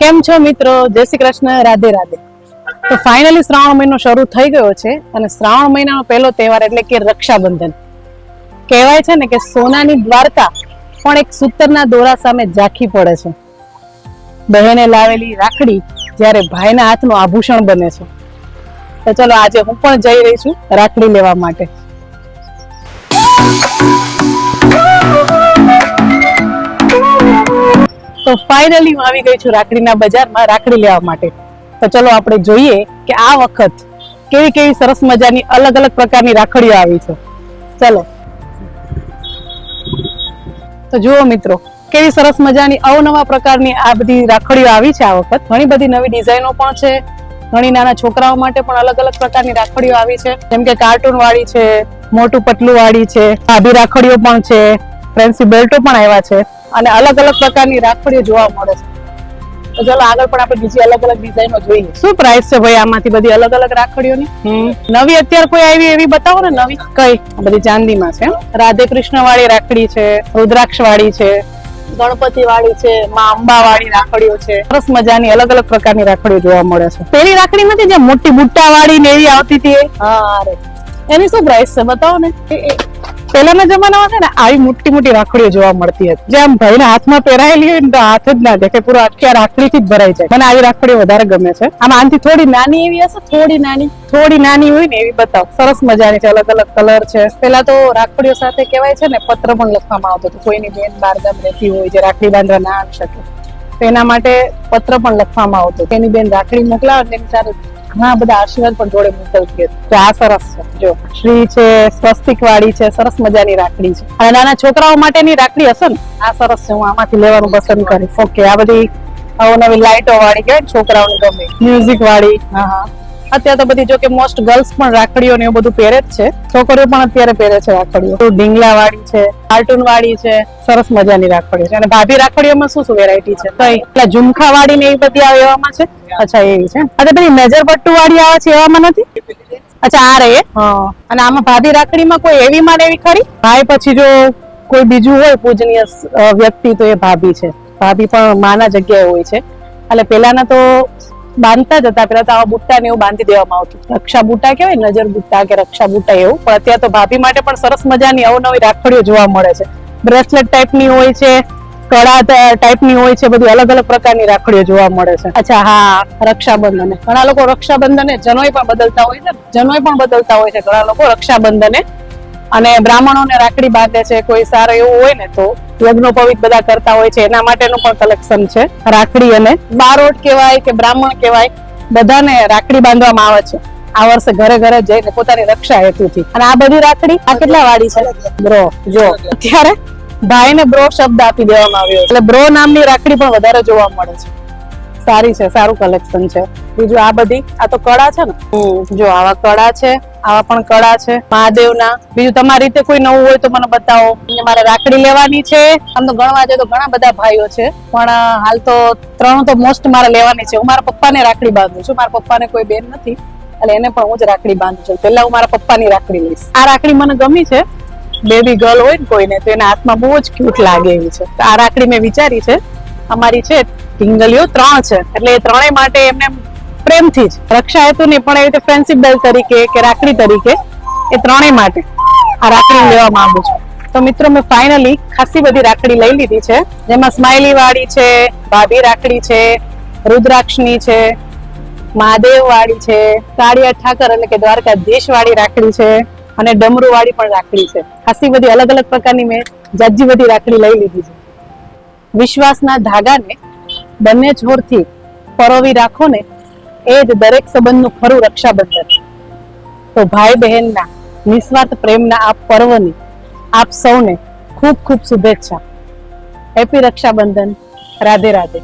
કેમ છો મિત્રો? જય શ્રી કૃષ્ણ, રાધે રાધે. તો ફાઇનલી શ્રાવણ મહિનો શરૂ થઈ ગયો છે અને શ્રાવણ મહિનાનો પહેલો તહેવાર એટલે કે રક્ષાબંધન. કહેવાય છે ને કે સોનાની દ્વારકા પણ એક સૂતરના દોરા સામે ઝાંખી પડે છે. બહેને લાવેલી રાખડી જ્યારે ભાઈના હાથનું આભૂષણ બને છે. તો ચલો આજે હું પણ જઈ રહી છું રાખડી લેવા માટે. તો ફાઇનલી હું આવી ગઈ છું રાખડીના બજારમાં રાખડી લેવા માટે. તો ચલો આપણે જોઈએ કે આ વખત કેવી કેવી સરસ મજાની અલગ અલગ પ્રકારની રાખડીઓ આવી છે. ચલો. તો જુઓ મિત્રો, કેવી સરસ મજાની અવનવા પ્રકારની આ બધી રાખડીઓ આવી છે આ વખત. ઘણી બધી નવી ડિઝાઇનો પણ છે. ઘણી નાના છોકરાઓ માટે પણ અલગ અલગ પ્રકારની રાખડીઓ આવી છે. જેમ કે કાર્ટૂન વાળી છે, મોટું પટલું વાળી છે આભી રાખડીઓ પણ છે. ફ્રેન્સી બેલ્ટો પણ આવ્યા છે અને અલગ અલગ પ્રકારની રાખડીઓ જોવા મળે છે. તો ચલો આગળ પણ આપણે બીજી અલગ અલગ ડિઝાઇનો જોઈએ. શું પ્રાઇસ છે ભાઈ આમાંથી બધી અલગ અલગ રાખડીઓની? નવી અત્યારે કોઈ આવી એવી બતાવો ને નવી? કઈ? બધી ચાંદીમાં છે? રાધે કૃષ્ણ વાળી રાખડી છે રુદ્રાક્ષ વાળી છે ગણપતિ વાળી છે માં અંબા વાળી રાખડીઓ છે. સરસ મજાની અલગ અલગ પ્રકારની રાખડીઓ જોવા મળે છે. પેલી રાખડી નથી જે મોટી બુટ્ટા વાળી ને એવી આવતી હતી એની શું પ્રાઇસ છે? બતાવો ને. પહેલાના જમાનામાં છે ને આવી મોટી મોટી રાખડીઓ જોવા મળતી હતી. જે આમ ભાઈના હાથમાં પહેરાયેલી હોય ને તો હાથ જ ના દેખાય, પૂરો આખી રાખડીથી જ ભરાઈ જાય. મને આવી રાખડીઓ વધારે ગમે છે. આમ આનથી થોડી નાની એવી હશે, થોડી નાની થોડી નાની હોય ને એવી બતાવો. સરસ મજાની છે, અલગ અલગ કલર છે. પેલા તો રાખડીઓ સાથે કહેવાય છે ને, પત્ર પણ લખવામાં આવતો હતો. કોઈની બેન બારગામ રહેતી હોય, જે રાખડી બાંધવા ના આવી શકે. તો એના માટે પત્ર પણ લખવામાં આવતો તેની બેન રાખડી મોકલાવે એની સાથે ઘણા બધા આશીર્વાદ પણ જોડે મોકલતી હતી તો આ સરસ છે. જો, શ્રી છે સ્વસ્તિક વાળી છે, સરસ મજાની રાખડી છે. અને નાના છોકરાઓ માટેની રાખડી હશે ને, આ સરસ છે, હું આમાંથી લેવાનું પસંદ કરીશ. ઓકે, આ બધી અવનવી લાઇટો વાળી કે છોકરાઓને ગમે. મ્યુઝિક વાળી હા હા. અત્યારે તો બધી જો કે મોસ્ટ ગર્લ્સ પણ રાખડીઓ ને એવું બધું પહેરે જ છે. છોકરીઓ પણ અત્યારે પહેરે છે રાખડીઓ. ડીંગલા વાળી છે કાર્ટૂન વાળી છે, સરસ મજાની રાખડીઓ છે. અને ભાભી રાખડીઓમાં શું શું વેરાયટી છે? તો એટલે ઝુમખા વાળી ને એવી બધી આવે એવામાં છે? અચ્છા, એવી છે. અરે પેલી નજર પટ્ટુ વાળી આવે છે એવામાં નથી? અચ્છા, આ રે અને આમાં ભાભી રાખડીમાં કોઈ એવી માં એવી ખરી? ભાઈ પછી જો કોઈ બીજું હોય પૂજનીય વ્યક્તિ તો એ ભાભી છે. ભાભી પણ માના જગ્યાએ હોય છે. એટલે પેલાના તો બાંધતા જ હતા પેલા તો આવા બુટ્ટા ને એવું બાંધી દેવામાં આવતું. રક્ષા બુટ્ટા કેવાય નજર બુટ્ટા કે રક્ષા બુટ્ટા એવું. પણ અત્યારે તો ભાભી માટે પણ સરસ મજાની અવનવી રાખડીઓ જોવા મળે છે. બ્રેસલેટ ટાઈપની હોય છે, કળા ટાઈપની હોય છે, બધી અલગ અલગ પ્રકારની રાખડીઓ જોવા મળે છે. અચ્છા, હા, રક્ષાબંધન. ઘણા લોકો રક્ષાબંધને, જનોય પણ બદલતા હોય છે જનોય પણ બદલતા હોય છે ઘણા લોકો રક્ષાબંધને. અને બ્રાહ્મણોને રાખડી બાંધે છે, કોઈ સારું એવું હોય ને તો યજ્ઞોપવિત બધા કરતા હોય છે, એના માટેનું પણ કલેક્શન છે, રાખડી અને બારોટ કહેવાય કે બ્રાહ્મણ કહેવાય, બધાને રાખડી બાંધવામાં આવે છે. આ વર્ષે ઘરે ઘરે જઈને પોતાની રક્ષા હેતુથી. અને આ બધી રાખડી આ કેટલા વાળી છે? બ્રો, જો, અત્યારે ભાઈને બ્રો શબ્દ આપી દેવામાં આવ્યો. એટલે બ્રો નામની રાખડી પણ વધારે જોવા મળે છે. સારી છે, સારું કલેક્શન છે. બીજું આ બધી, આ તો કળા છે ને? જો, આવા કળા છે. આવા પણ કળા છે, મહાદેવના. બીજું તમારી રીતે કોઈ નવું હોય તો મને બતાવો. મારે રાખડી લેવાની છે. આમ તો ગણવા જાય તો ઘણા બધા ભાઈઓ છે. પણ હાલ તો ત્રણ તો મોસ્ટ મારે લેવાની છે. હું મારા પપ્પાને રાખડી બાંધું છું. મારા પપ્પાને કોઈ બેન નથી. એટલે એને પણ હું જ રાખડી બાંધું છું. પેલા હું મારા પપ્પાની રાખડી લઈશ. આ રાખડી મને ગમી છે. બેબી ગર્લ હોય ને કોઈને, તો એના હાથમાં બહુ જ ક્યુટ લાગે એવી છે. આ રાખડી મેં વિચારી છે. અમારી છે ટિંગલીઓ ત્રણ છે. એટલે એ ત્રણેય માટે એમને એમ પ્રેમથી જ રક્ષા હેતુ નહીં પણ એવી રીતે ફ્રેન્ડશિપ બેલ તરીકે કે રાખડી તરીકે એ ત્રણેય માટે આ રાખડી લેવા માંગુ છું. તો મિત્રો, મેં ફાઇનલી ખાસી બધી રાખડી લઈ લીધી છે. જેમાં સ્માઇલી વાળી છે, ભાભી રાખડી છે, રુદ્રાક્ષની છે, મહાદેવ વાળી છે, કાળિયા ઠાકર એટલે કે દ્વારકાધીશ વાળી રાખડી છે અને ડમરુ વાળી પણ રાખડી છે. ખાસી બધી અલગ અલગ પ્રકારની મેં જાજી બધી રાખડી લઈ લીધી છે. વિશ્વાસના ધાગાને બંને છોડથી પરોવી રાખો ને એ જ દરેક સંબંધનું ખરું રક્ષાબંધન. તો ભાઈ બહેનના નિસ્વાર્થ પ્રેમના આ પર્વની આપ સૌને ખૂબ ખૂબ શુભેચ્છા. હેપી રક્ષાબંધન. રાધે રાધે